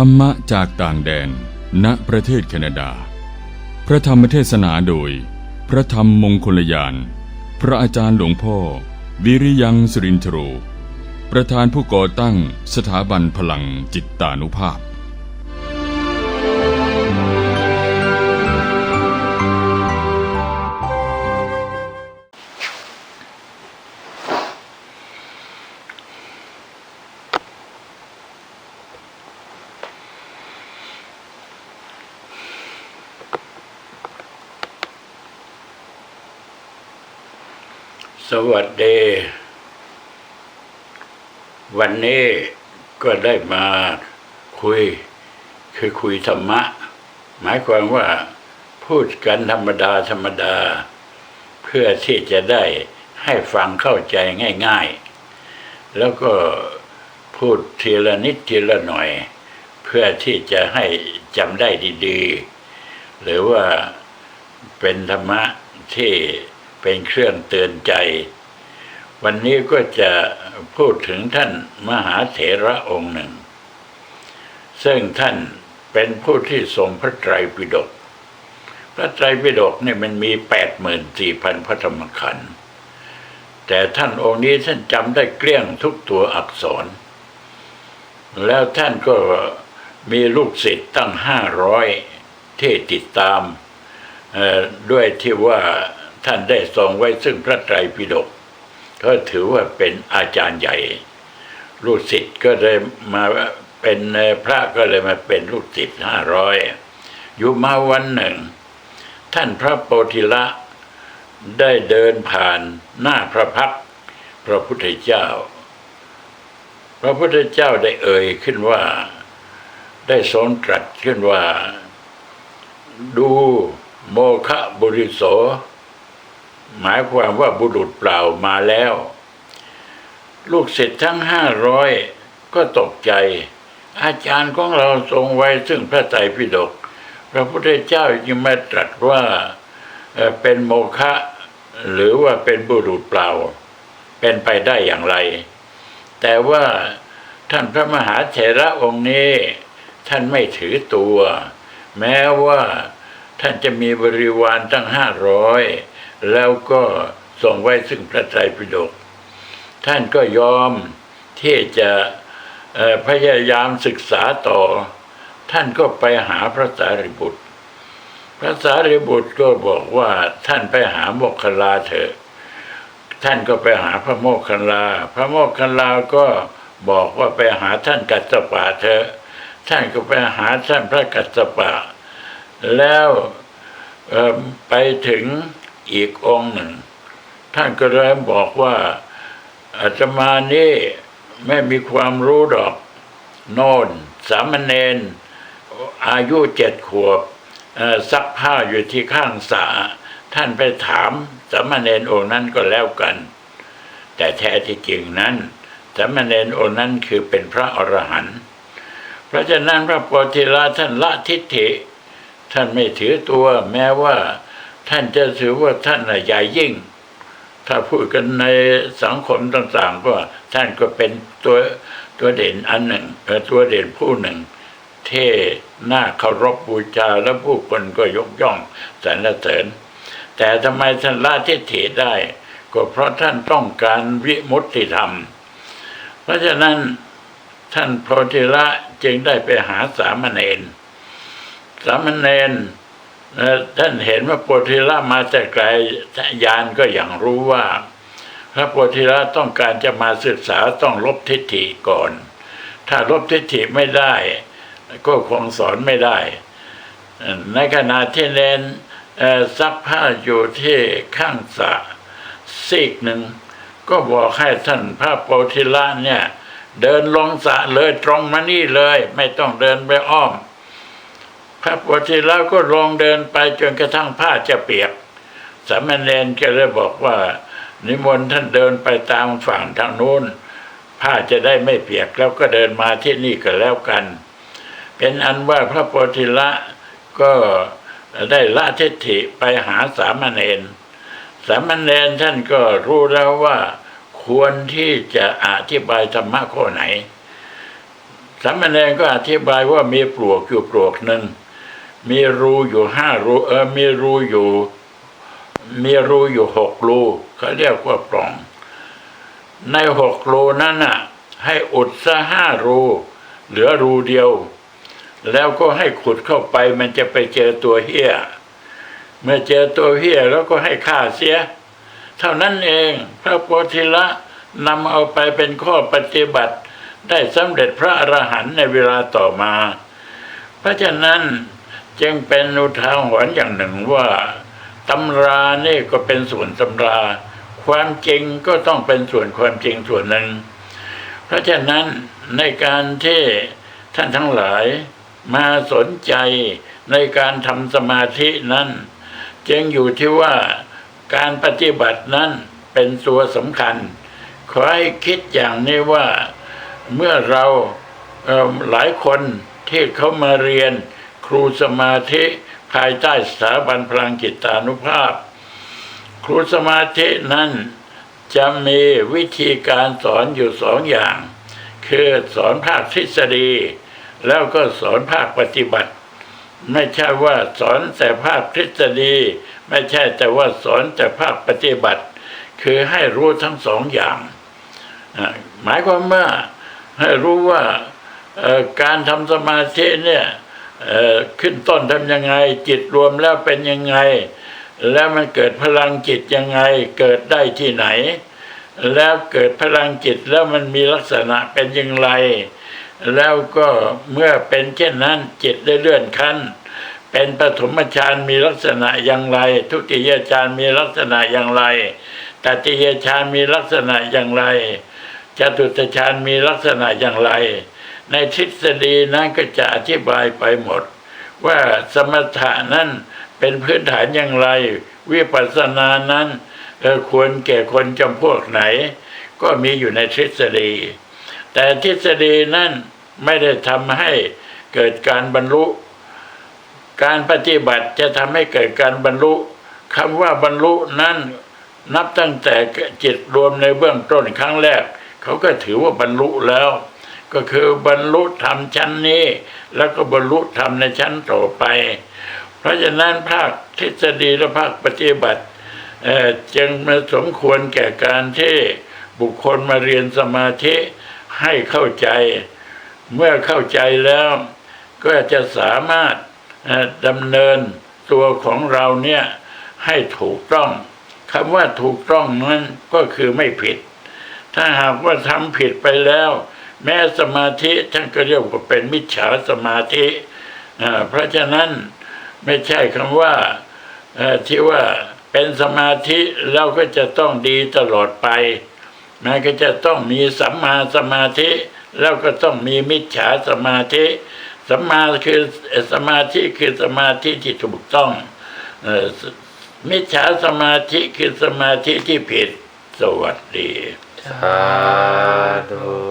ธรรมะจากต่างแดน ณ ประเทศแคนาดา พระธรรมเทศนาโดย พระธรรมมงคลยาน พระอาจารย์หลวงพ่อ วิริยังสุรินทโร ประธานผู้ก่อตั้งสถาบันพลังจิตตานุภาพ สวัสดี วันนี้ก็ได้มาคุย คือคุยธรรมะ หมายความว่าพูดกันธรรมดาธรรมดา เพื่อที่จะได้ให้ฟังเข้าใจง่าย ๆ แล้วก็พูดทีละนิดทีละหน่อย เพื่อที่จะให้จำได้ดี ๆ หรือว่าเป็นธรรมะที่ เป็นเครื่องเตือนใจ วันนี้ก็จะพูดถึงท่านมหาเถระองค์หนึ่ง ซึ่งท่านเป็นผู้ที่ทรงพระไตรปิฎกพระไตรปิฎกเนี่ยมันมีแปดหมื่นสี่พันพระธรรมขันธ์แต่ท่านองค์นี้ท่านจำได้เกลี้ยงทุกตัวอักษร แล้วท่านก็มีลูกศิษย์ตั้งห้าร้อยที่ติดตามด้วยที่ว่า ท่านได้ทรงไว้ซึ่งพระไตรปิฎกก็ถือว่าเป็นอาจารย์ใหญ่ลูกศิษย์ก็เลยมาเป็นพระก็เลยมาเป็นลูกศิษย์ห้าร้อยอยู่มาวันหนึ่ง ท่านพระโพธิละได้เดินผ่านหน้าพระพักพระพุทธเจ้า พระพุทธเจ้าได้เอ่ยขึ้นว่าได้ทรงตรัสขึ้นว่า ดูโมคะบุริโส หมายความว่าบุรุษเปล่ามาแล้ว ลูกศิษย์ทั้งห้าร้อยก็ตกใจ อาจารย์ของเราทรงไว้ซึ่งพระไตรปิฎกพระพุทธเจ้ายังไม่ตรัสว่าเป็นโมฆะหรือว่าเป็นบุรุษเปล่า เป็นไปได้อย่างไร แต่ว่าท่านพระมหาเถระองค์นี้ ท่านไม่ถือตัว แม้ว่าท่านจะมีบริวารตั้งห้าร้อย แล้วก็ส่งไว้ซึ่งพระไตรปิฎกท่านก็ยอมที่จะพยายามศึกษาต่อ ท่านก็ไปหาพระสารีบุตร พระสารีบุตรก็บอกว่าท่านไปหาโมคคลาเถอะ ท่านก็ไปหาพระโมคคัลลา พระโมคคัลลาก็บอกว่าไปหาท่านกัสสปะเถอะ ท่านก็ไปหาท่านพระกัสสปะ แล้วไปถึง อีกองหนึ่ง ท่านก็เริ่มบอกว่าอาตมานี่ไม่มีความรู้ดอกโนนสามเณรอายุเจ็ดขวบซักผ้าอยู่ที่ข้างสระท่านไปถามสามเณรองค์นั้นก็แล้วกัน แต่แท้ที่จริงนั้นสามเณรองค์นั้นคือเป็นพระอรหันต์เพราะฉะนั้นพระโพธิละท่านละทิฏฐิ ท่านไม่ถือตัวแม้ว่า ท่านจะถือว่าท่านใหญ่ยิ่ง ถ้าพูดกันในสังคมต่างๆ ก็ท่านก็เป็นตัวตัวเด่นอันหนึ่งเอ่อตัวเด่นผู้หนึ่งเท่น่าเคารพบูชาและผู้คนก็ยกย่องสรรเสริญ แต่ทำไมท่านละทิฏฐิได้ ก็เพราะท่านต้องการวิมุตติธรรม เพราะฉะนั้นท่านโพธิละจึงได้ไปหาสามเณรสามเณร ท่านเห็นว่าโพธิละมาแต่ไกลยานก็อย่างรู้ว่า พระโพธิละต้องการจะมาศึกษาต้องลบทิฏฐิก่อน ถ้าลบทิฏฐิไม่ได้ ก็คงสอนไม่ได้ ในขณะที่เนนซักผ้าอยู่ที่ข้างสะซีกหนึ่ง ก็บอกให้ท่านพระโพธิละเนี่ย เดินลงสะเลยตรงมานี่เลย ไม่ต้องเดินไปอ้อม พระโพธิละก็ลงเดินไปจนกระทั่งผ้าจะเปียก สามเณรก็เลยบอกว่า นิมนต์ท่านเดินไปตามฝั่งทางนู้น ผ้าจะได้ไม่เปียกแล้วก็เดินมาที่นี่ก็แล้วกัน เป็นอันว่าพระโพธิละก็ได้ละทิฏฐิไปหาสามเณรสามเณรท่านก็รู้แล้วว่าควรที่จะอธิบายธรรมะข้อไหนสสามเณรก็อธิบายว่ามีปลวกอยู่ปลวกหนึ่ง มีรูอยู่ห้ารูเออมีรูอยู่ มีรูอยู่หกรูเขาเรียกว่าปล่อง ในหกรูนั้นน่ะ ให้อุดซะห้ารู เหลือรูเดียว แล้วก็ให้ขุดเข้าไปมันจะไปเจอตัวเฮี้ยเมื่อเจอตัวเฮี้ยแล้วก็ให้ฆ่าเสีย เท่านั้นเองพระโพธิละนำเอาไปเป็นข้อปฏิบัติ ได้สำเร็จพระอรหันต์ในเวลาต่อมา เพราะฉะนั้น จึงเป็นอุทาหรณ์อย่างหนึ่งว่าตำรานี่ก็เป็นส่วนตำรา ความจริงก็ต้องเป็นส่วนความจริงส่วนหนึ่ง เพราะฉะนั้นในการที่ท่านทั้งหลายมาสนใจในการทำสมาธินั้น จึงอยู่ที่ว่าการปฏิบัตินั้นเป็นตัวสำคัญ ขอให้คิดอย่างนี้ว่าเมื่อเราเออหลายคนที่เขามาเรียน ครูสมาธิภายใต้สถาบันพลังจิตานุภาพ ครูสมาธินั้นจะมีวิธีการสอนอยู่สองอย่าง คือสอนภาคทฤษฎี แล้วก็สอนภาคปฏิบัติ ไม่ใช่ว่าสอนแต่ภาคทฤษฎี ไม่ใช่แต่ว่าสอนแต่ภาคปฏิบัติ คือให้รู้ทั้งสองอย่าง หมายความว่าให้รู้ว่าการทำสมาธิเนี่ย ขึ้นต้นทำยังไง จิตรวมแล้วเป็นยังไง แล้วมันเกิดพลังจิตยังไง เกิดได้ที่ไหน แล้วเกิดพลังจิตแล้วมันมีลักษณะเป็นอย่างไร แล้วก็เมื่อเป็นเช่นนั้นจิตได้เลื่อนขั้น เป็นปฐมฌานมีลักษณะอย่างไร ทุติยฌานมีลักษณะอย่างไรตติยฌานมีลักษณะอย่างไรจตุตฌานมีลักษณะอย่างไร ในทฤษฎีนั้นก็จะอธิบายไปหมด ว่าสมถะนั้นเป็นพื้นฐานอย่างไร วิปัสสนานั้นเอ่อควรแก่คนจำพวกไหน ก็มีอยู่ในทฤษฎี แต่ทฤษฎีนั้นไม่ได้ทำให้เกิดการบรรลุ การปฏิบัติจะทำให้เกิดการบรรลุคำว่าบรรลุนั้นนับตั้งแต่จิตรวมในเบื้องต้นครั้งแรก เขาก็ถือว่าบรรลุแล้ว ก็คือบรรลุธรรมชั้นนี้ แล้วก็บรรลุธรรมในชั้นต่อไป เพราะฉะนั้นภาคทฤษฎีและภาคปฏิบัติจึงมาสมควรแก่การที่บุคคลมาเรียนสมาธิให้เข้าใจ เมื่อเข้าใจแล้วก็จะสามารถดำเนินตัวของเราเนี่ยให้ถูกต้องคำว่าถูกต้องนั้นก็คือไม่ผิด ถ้าหากว่าทำผิดไปแล้ว แม้สมาธิท่านก็เรียกว่าเป็นมิจฉาสมาธิเพราะฉะนั้นไม่ใช่คำว่าที่ว่าเป็นสมาธิเราก็จะต้องดีตลอดไปมันก็จะต้องมีสัมมาสมาธิ แล้วก็ต้องมีมิจฉาสมาธิสัมมาคือสมาธิคือสมาธิที่ถูกต้องมิจฉาสมาธิคือสมาธิที่ผิดสวัสดีสาธุ